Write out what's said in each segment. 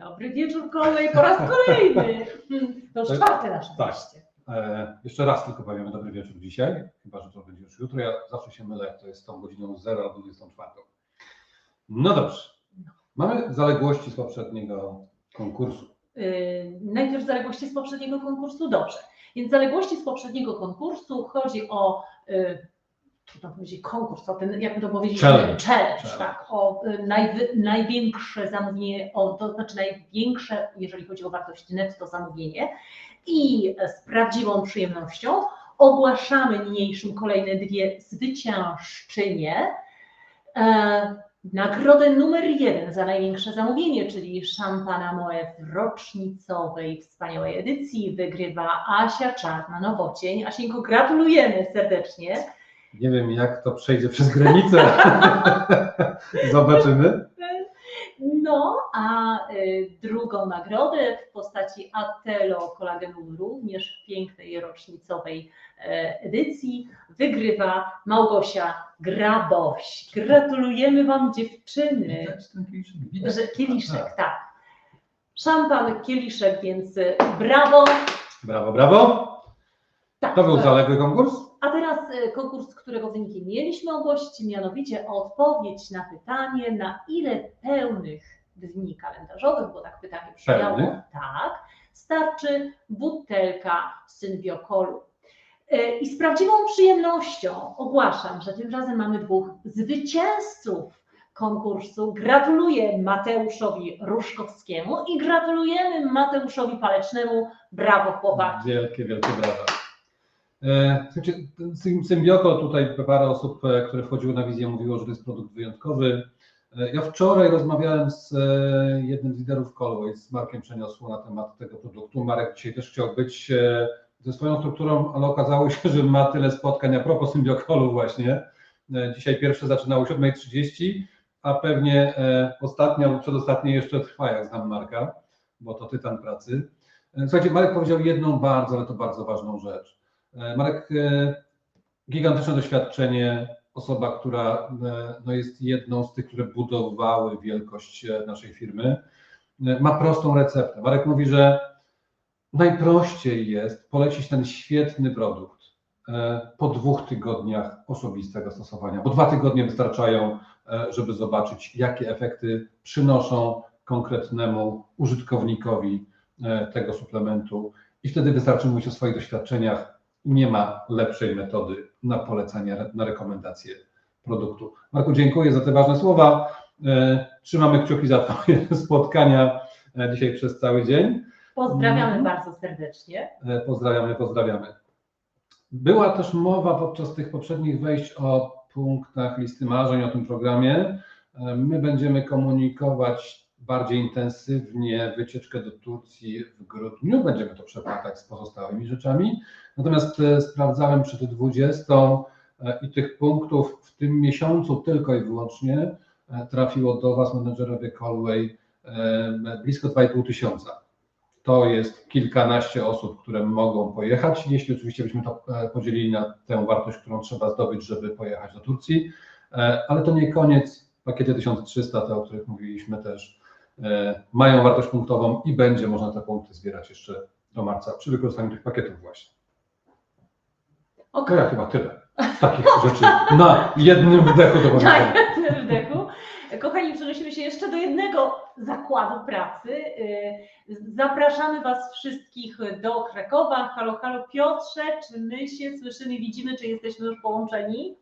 Dobry wieczór kolej po raz kolejny. Hmm, To już Tak. czwarte nasze Tak. wejście. E, jeszcze raz tylko powiemy dobry wieczór dzisiaj, chyba że to będzie już jutro. Ja zawsze się mylę, jak to jest tą godziną 0 albo 24. No dobrze. Mamy zaległości z poprzedniego konkursu. Yy, najpierw zaległości z poprzedniego konkursu, dobrze. Więc zaległości z poprzedniego konkursu chodzi o, yy, trudno powiedzieć konkurs, o ten, jakby to powiedzieć, Challenge. challenge Challenge. tak, o y, najwy, największe zamówienie, o, to znaczy największe, jeżeli chodzi o wartość netto zamówienie i z prawdziwą przyjemnością ogłaszamy niniejszym kolejne dwie zwyciężczynie. E, Nagrodę numer jeden za największe zamówienie, czyli szampana Moe w rocznicowej wspaniałej edycji wygrywa Asia Czarna-Nowocień. Asieńko, gratulujemy serdecznie. Nie wiem, jak to przejdzie przez granicę. Zobaczymy. No, a y, drugą nagrodę w postaci Atelo kolagenu również w pięknej rocznicowej e, edycji wygrywa Małgosia Graboś. Gratulujemy Wam dziewczyny. Widać ten kieliszek? Widać. Że kieliszek, Tak. tak. Szampan, kieliszek, więc y, brawo. Brawo, brawo. Tak. To był zaległy konkurs. A teraz y, konkurs, którego wyniki mieliśmy ogłosić, mianowicie odpowiedź na pytanie, na ile pełnych dni kalendarzowych, bo tak pytanie brzmiało, tak, starczy butelka synbiokolu. Y, I z prawdziwą przyjemnością ogłaszam, że tym razem mamy dwóch zwycięzców konkursu. Gratuluję Mateuszowi Ruszkowskiemu i gratulujemy Mateuszowi Palecznemu. Brawo chłopaki. Wielkie, wielkie brawa. E, słuchajcie, ten sym- Symbioko, tutaj parę osób, e, które wchodziły na wizję, mówiło, że to jest produkt wyjątkowy. E, Ja wczoraj rozmawiałem z e, jednym z liderów Colway, z Markiem Przeniosło na temat tego produktu. Marek dzisiaj też chciał być e, ze swoją strukturą, ale okazało się, że ma tyle spotkań a propos Symbiokolu właśnie. E, Dzisiaj pierwsze zaczynało o 7.30, a pewnie e, ostatnia lub przedostatnie jeszcze trwa, jak znam Marka, bo to tytan pracy. E, Słuchajcie, Marek powiedział jedną bardzo, ale to bardzo ważną rzecz. E, Marek, e, gigantyczne doświadczenie, osoba, która e, no, jest jedną z tych, które budowały wielkość naszej firmy, ma prostą receptę. Marek mówi, że najprościej jest polecić ten świetny produkt po dwóch tygodniach osobistego stosowania, bo dwa tygodnie wystarczają, żeby zobaczyć, jakie efekty przynoszą konkretnemu użytkownikowi tego suplementu i wtedy wystarczy mówić o swoich doświadczeniach. Nie ma lepszej metody na polecanie, na rekomendację produktu. Marku, dziękuję za te ważne słowa. E, Trzymamy kciuki za Twoje spotkania e, dzisiaj przez cały dzień. Pozdrawiamy Mhm. bardzo serdecznie. E, Pozdrawiamy, pozdrawiamy. Była też mowa podczas tych poprzednich wejść o punktach listy marzeń, o tym programie. My będziemy komunikować bardziej intensywnie wycieczkę do Turcji w grudniu. Będziemy to przeplatać z pozostałymi rzeczami. Natomiast e, sprawdzałem przed 20 e, i tych punktów w tym miesiącu tylko i wyłącznie e, trafiło do Was, menedżerowie Colway, blisko 2,5 tysiąca to jest kilkanaście osób, które mogą pojechać, jeśli oczywiście byśmy to podzielili na tę wartość, którą trzeba zdobyć, żeby pojechać do Turcji. Ale to nie koniec. Pakiety 1300, te o których mówiliśmy też, mają wartość punktową i będzie można te punkty zbierać jeszcze do marca przy wykorzystaniu tych pakietów właśnie. To Okej. ja chyba tyle takich rzeczy na jednym wdechu do Na jednym wdechu. Kochani, przenosimy się jeszcze do jednego zakładu pracy. Yy, Zapraszamy Was wszystkich do Krakowa. Halo, halo Piotrze, czy my się słyszymy, widzimy, czy jesteśmy już połączeni?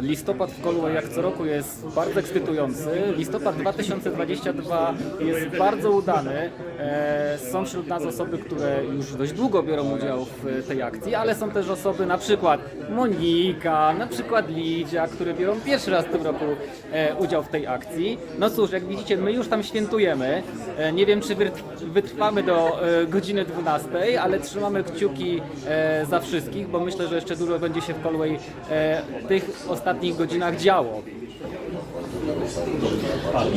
Listopad w Galway jak co roku jest bardzo ekscytujący. Listopad 2022 jest bardzo udany. E, Są wśród nas osoby, które już dość długo biorą udział w tej akcji, ale są też osoby na przykład Monika, na przykład Lidia, które biorą pierwszy raz w tym roku e, udział w tej akcji. No cóż, jak widzicie, my już tam świętujemy. E, Nie wiem, czy wytr- wytrwamy do godziny 12, ale trzymamy kciuki e, za wszystkich, bo myślę, że jeszcze dużo będzie się w Galway e, tych ostatnich godzinach działo.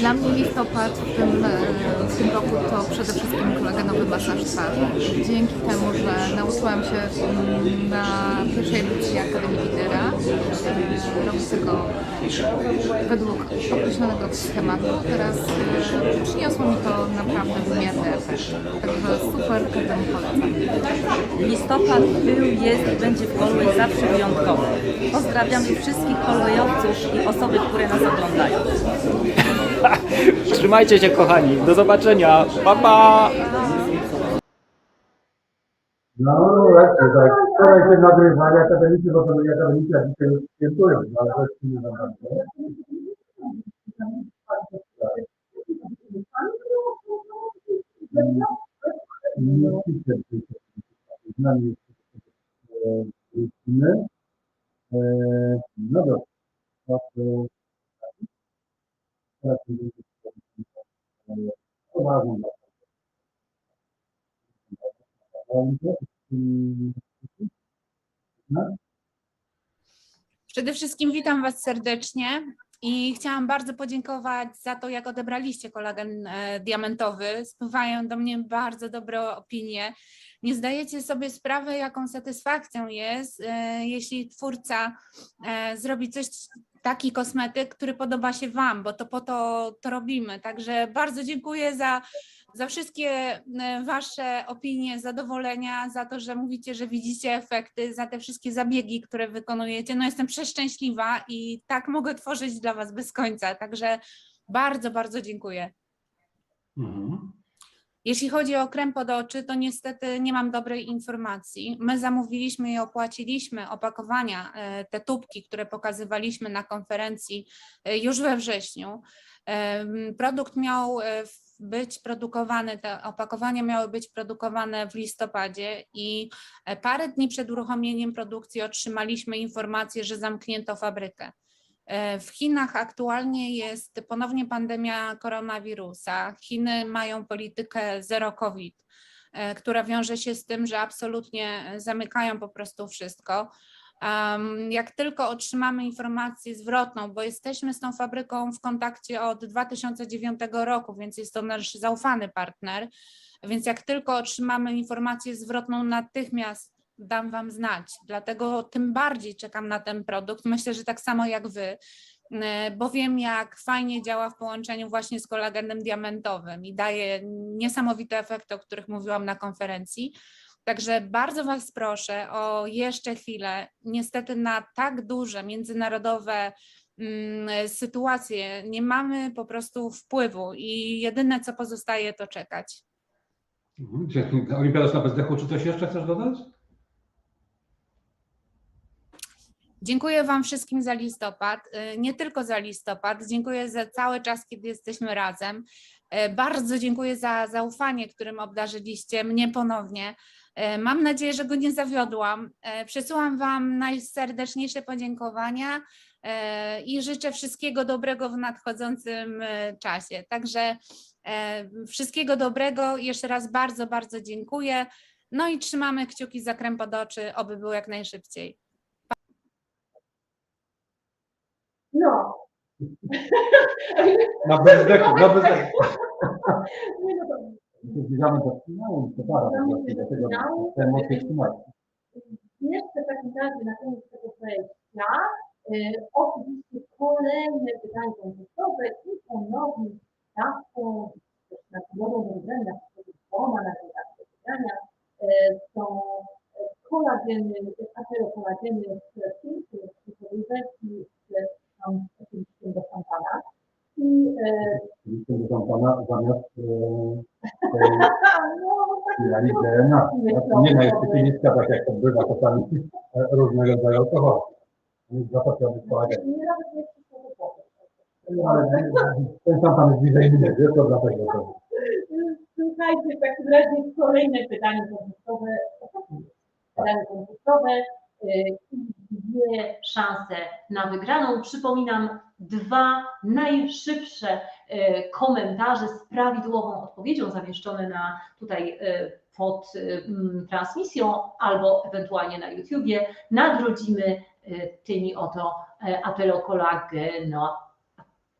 Dla mnie listopad w tym, e, w tym roku to przede wszystkim kolagenowy masaż twarzy. Dzięki temu, że nauczyłam się mm, na pierwszej edycji Akademii Lidera e, robić tego według określonego schematu. Teraz e, przyniosło mi to naprawdę wymierny efekt. Także super, każdemu polecam. Listopad był, jest i będzie w Galway zawsze wyjątkowy. Pozdrawiam wszystkich Galwayowców i osoby, które nas oglądają. Trzymajcie się kochani, do zobaczenia, pa pa! No właśnie, tak. Wczoraj się nagrywali akademicy, bo to byli akademicy, a dzisiaj już świętują. No, ale Przede wszystkim witam Was serdecznie i chciałam bardzo podziękować za to, jak odebraliście kolagen e, diamentowy. Spływają do mnie bardzo dobre opinie. Nie zdajecie sobie sprawy, jaką satysfakcją jest, e, jeśli twórca e, zrobi coś, taki kosmetyk, który podoba się Wam, bo to po to to robimy. Także bardzo dziękuję za za wszystkie e, Wasze opinie, zadowolenia, za to, że mówicie, że widzicie efekty, za te wszystkie zabiegi, które wykonujecie. No jestem przeszczęśliwa i tak mogę tworzyć dla Was bez końca. Także bardzo, bardzo dziękuję. Mhm. Jeśli chodzi o krem pod oczy, to niestety nie mam dobrej informacji. My zamówiliśmy i opłaciliśmy opakowania, e, te tubki, które pokazywaliśmy na konferencji e, już we wrześniu. Em, Produkt miał e, w- być produkowany, te opakowania miały być produkowane w listopadzie i e, parę dni przed uruchomieniem produkcji otrzymaliśmy informację, że zamknięto fabrykę. E, W Chinach aktualnie jest ponownie pandemia koronawirusa. Chiny mają politykę zero COVID, e, która wiąże się z tym, że absolutnie zamykają po prostu wszystko. Em, Jak tylko otrzymamy informację zwrotną, bo jesteśmy z tą fabryką w kontakcie od 2009 roku, więc jest to nasz zaufany partner, więc jak tylko otrzymamy informację zwrotną, natychmiast dam Wam znać. Dlatego tym bardziej czekam na ten produkt. Myślę, że tak samo jak Wy, bo wiem, jak fajnie działa w połączeniu właśnie z kolagenem diamentowym i daje niesamowite efekty, o których mówiłam na konferencji. Także bardzo Was proszę o jeszcze chwilę. Niestety na tak duże międzynarodowe mm, sytuacje nie mamy po prostu wpływu i jedyne co pozostaje to czekać. Mhm. Dzięki. Olimpiadasz na bezdechu, czy coś jeszcze chcesz dodać? Dziękuję Wam wszystkim za listopad, y, nie tylko za listopad, dziękuję za cały czas, kiedy jesteśmy razem. Y, Bardzo dziękuję za zaufanie, którym obdarzyliście mnie ponownie. Y, Mam nadzieję, że go nie zawiodłam. Y, Przesyłam Wam najserdeczniejsze podziękowania y, i życzę wszystkiego dobrego w nadchodzącym czasie. Także wszystkiego dobrego. Jeszcze raz bardzo, bardzo dziękuję. No i trzymamy kciuki za krem pod oczy, oby był jak najszybciej. No. Na bezdechu, na bezdechu. Zbliżamy do finału, to dlatego te emocje trzymać. Jeszcze w takim razie na koniec tego wejścia y, oczywiście kolejne pytanie konkursowe i ponownie też na nową wybrania, dwoma na redakcję pytania y, są y, kolageny, aterokolageny z pięknej cyfrowej wersji z tam oczywiście do szampana. I y, do szampana zamiast tak ja widzę na Nie ma jeszcze pieniądza, tak jak to bywa czasami e, różnego rodzaju nawet nie przyszło do głowy. Ale ten szampan jest bliżej mnie, wiesz, to dlatego to. Słuchajcie, w takim razie kolejne pytanie konkursowe. Pytanie konkursowe dwie szanse na wygraną. Przypominam, dwa najszybsze y, komentarze z prawidłową odpowiedzią zamieszczone na tutaj y, pod y, mm, transmisją albo ewentualnie na YouTubie nagrodzimy tymi oto apelokolagenami.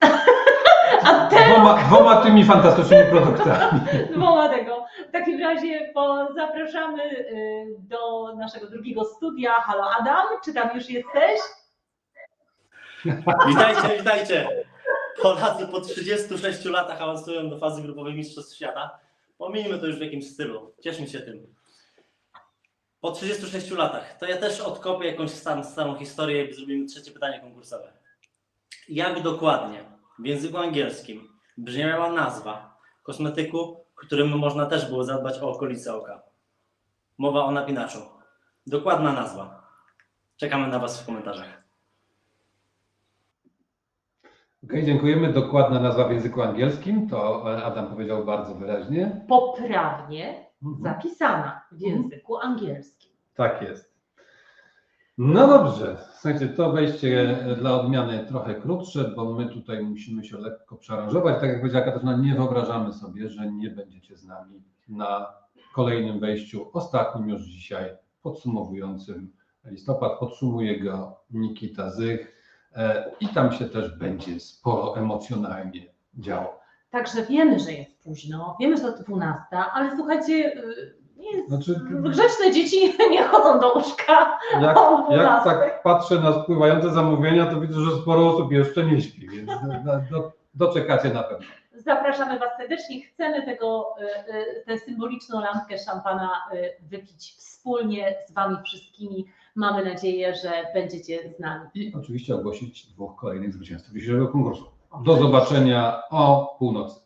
A te Dwoma, dwoma tymi fantastycznymi produktami. dwoma tego. W takim razie zapraszamy y, do naszego drugiego studia. Halo Adam, czy tam już jesteś? Witajcie, witajcie! Polacy po 36 latach awansują do fazy grupowej Mistrzostw Świata. Pomijmy to już w jakimś stylu. Cieszmy się tym. Po 36 latach. To ja też odkopię jakąś starą historię i zrobimy trzecie pytanie konkursowe. Jak dokładnie w języku angielskim brzmiała nazwa kosmetyku, którym można też było zadbać o okolice oka? Mowa o napinaczu. Dokładna nazwa. Czekamy na Was w komentarzach. Okej, dziękujemy. Dokładna nazwa w języku angielskim, to e, Adam powiedział bardzo wyraźnie. Poprawnie Mhm. zapisana w języku angielskim. Tak jest. No dobrze, słuchajcie, to wejście e, dla odmiany trochę krótsze, bo my tutaj musimy się lekko przearanżować. Tak jak powiedziała Katarzyna, nie wyobrażamy sobie, że nie będziecie z nami na kolejnym wejściu, ostatnim już dzisiaj, podsumowującym listopad. Podsumuje go Nikita Zych e, i tam się też będzie sporo emocjonalnie działo. Także wiemy, że jest późno, wiemy, że to 12, ale słuchajcie, y, Znaczy- grzeczne dzieci nie chodzą do łóżka. Jak, jak tak patrzę na spływające zamówienia, to widzę, że sporo osób jeszcze nie śpi, więc do, do, doczekacie na pewno. Zapraszamy Was serdecznie. Chcemy tego, y, y, tę symboliczną lampkę szampana y, wypić wspólnie z Wami wszystkimi. Mamy nadzieję, że będziecie z nami. I oczywiście ogłosić dwóch kolejnych zwycięzców dzisiejszego konkursu. Do zobaczenia o północy.